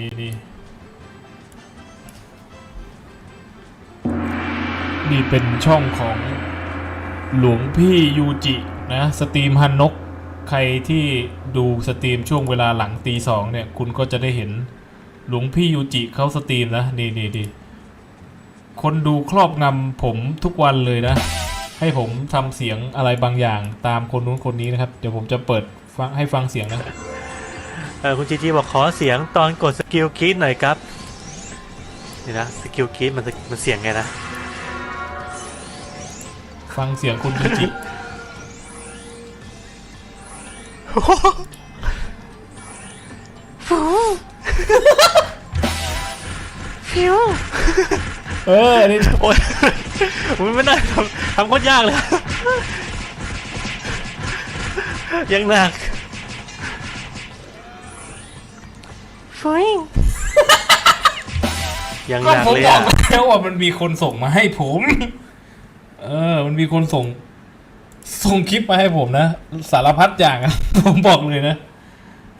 นี่นี่นี่เป็นช่องของหลวงพี่ยูจินะสตรีมฮันนก ใครที่ดูสตรีมช่วงเวลาหลังตีสองเนี่ย คุณก็จะได้เห็นหลวงพี่ยูจิเขาสตรีมนะนี่นี่นี่คนดูครอบงำผมทุกวันเลยนะ ให้ผมทำเสียงอะไรบางอย่างตามคนนู้นคนนี้นะครับ เดี๋ยวผมจะเปิดฟังให้ฟังเสียงนะ ออคุณจีจีบอกขอเสียงตอนกดสกิลคีดหน่อยครับนี่นะสกิลคีดมันจะมันเสียงไงนะฟังเสียงคุณยูจิฟิวเอออันนี้โอ้ยมันไม่น่าทำทำโคตรยากเลยยังหนัก ฟิวยังหก็นักผมเลยบออะกแล้วว่ามันมีคนส่งมาให้ผม เออ มันมีคนส่ง ส่งคลิปมาให้ผมนะ สารพัดอย่างอะ ผมบอกเลยนะ